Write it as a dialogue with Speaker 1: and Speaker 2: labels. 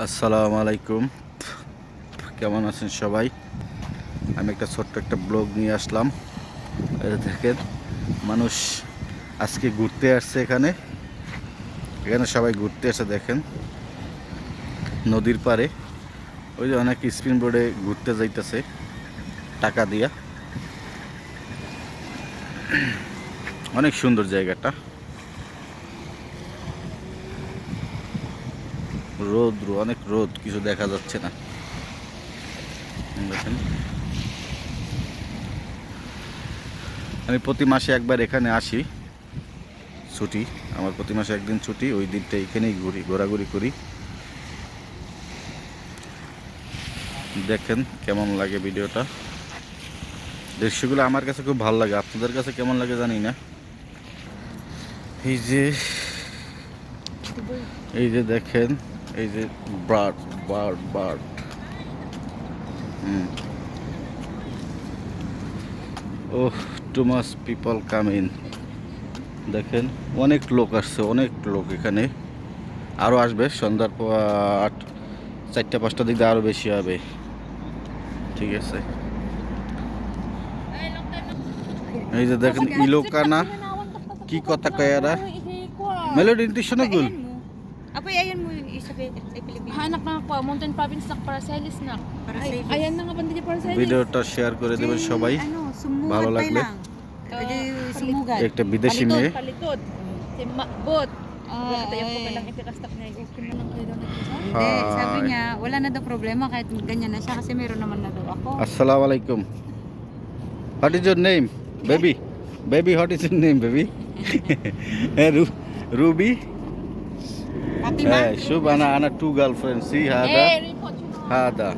Speaker 1: আসসালামু আলাইকুম। কেমন আছেন সবাই? আমি একটা ছোট্ট একটা ব্লগ নিয়ে আসলাম। দেখেন, মানুষ আজকে ঘুরতে আসছে এখানে। এখানে সবাই ঘুরতে এসে দেখেন। নদীর পাড়ে। ওই যে অনেক স্পিন বোর্ডে ঘুরতে যাইতেছে, টাকা দিয়া। অনেক সুন্দর জায়গাটা। রোদ অনেক রোদ, কিছু দেখা যাচ্ছে না। আমি প্রতি মাসে একবার এখানে আসি, ছুটি। আমার প্রতি মাসে একদিন ছুটি, ওই দিনটা এখানেই ঘুরি, ঘোরাঘুরি করি। দেখেন কেমন লাগে ভিডিওটা। দৃশ্যগুলো আমার কাছে খুব ভালো লাগে, আপনাদের কাছে কেমন লাগে জানি না। এই যে এই যে দেখেন এই যে bird bird bird hmm oh too mass people come in দেখেন অনেক লোক আসছে অনেক লোক এখানে আরও আসবে সন্ধ্যার পর আট চারটা পাঁচটা দিক আরও বেশি হবে ঠিক আছে এই যে দেখেন ইলোকানা কি কথা kaya ra? Melody hindi siya nagul.
Speaker 2: Ayan mo. Apo, ayan mo yung isa kay sa Pilipinas.
Speaker 3: Hanak na ako, Mountain Province nak para sa Helis nak.
Speaker 2: Para
Speaker 3: Ay,
Speaker 2: sa
Speaker 3: ayan na nga banda niya para sa Helis.
Speaker 1: ভিডিওটা share করে দেবেন সবাই
Speaker 2: Ano, sumugat
Speaker 1: ভালো
Speaker 2: tayo
Speaker 1: লাগলে।
Speaker 2: lang. Pwede sumugat.
Speaker 1: একটা বিদেশি
Speaker 3: Palitod,
Speaker 1: মেয়ে
Speaker 3: palitod. Si Ma- Bot.
Speaker 2: Ah,
Speaker 3: Wala tayo ko
Speaker 2: eh.
Speaker 3: lang itikastak na yung okay na lang kayo daw nagkita.
Speaker 2: Hindi,
Speaker 1: Hi.
Speaker 2: sabi niya, wala na daw problema kahit ganyan na siya kasi meron naman na daw ako.
Speaker 1: আসসালামু আলাইকুম what is your name baby baby what is your name baby Ruby
Speaker 2: Fatima,
Speaker 1: হ্যাঁ শুভ আনা আনা two girlfriend C হাদা